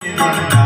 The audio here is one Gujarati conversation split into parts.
Yeah.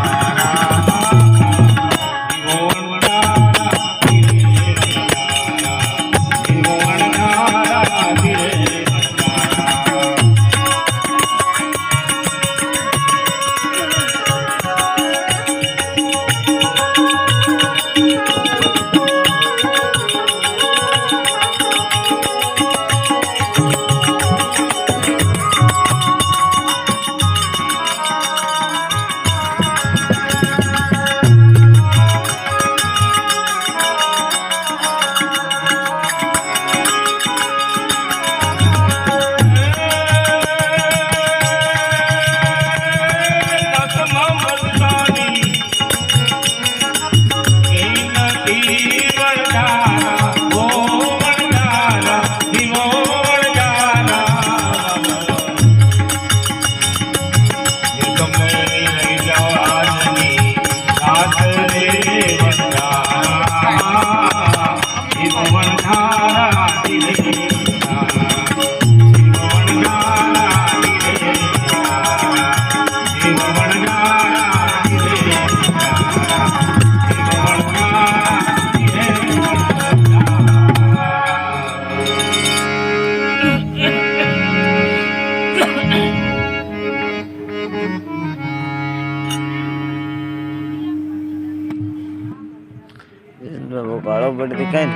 બહુ કાળો પડતી કઈ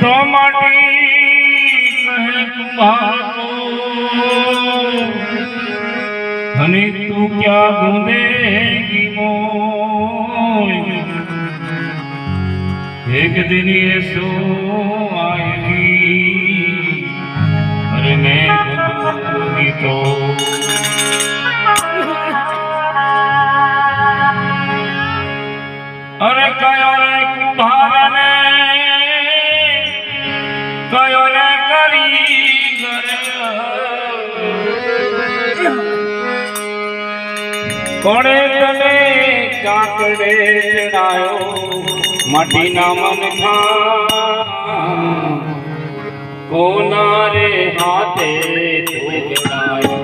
તો અને તું ક્યાં ગુંદેગી એક દિન એ સો આયેગી કોણે તને ચાકડે ચડાયો? માટીના મન ખા કોના રે હાથે તું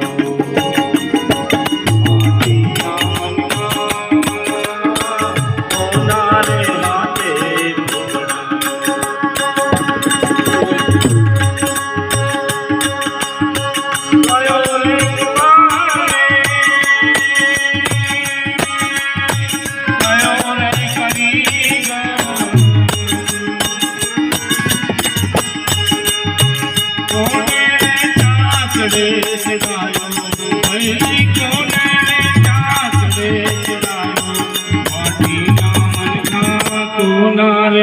সোনার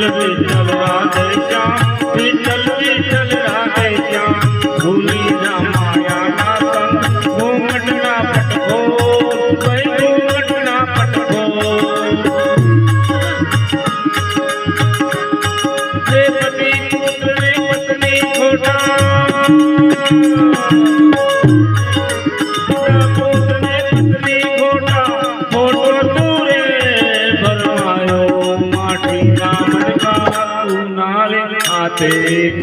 ভালোবেসে Take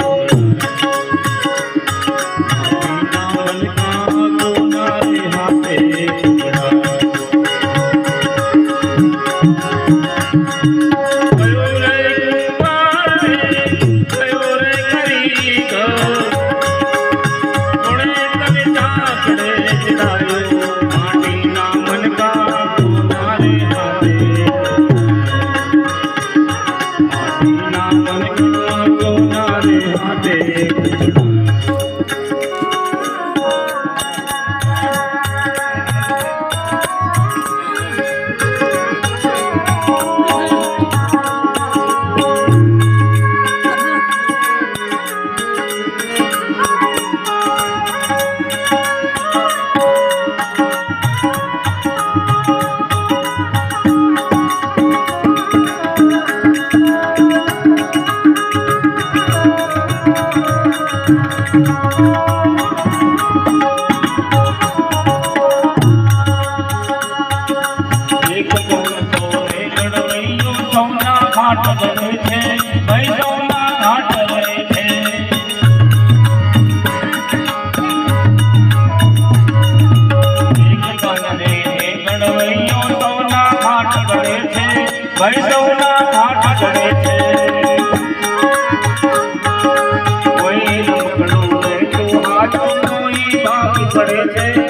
વૈષ્ણવના ઘાટ ચડે છે. કોઈ લમકડું બેઠું હાથ કોઈ બાકી પડે છે.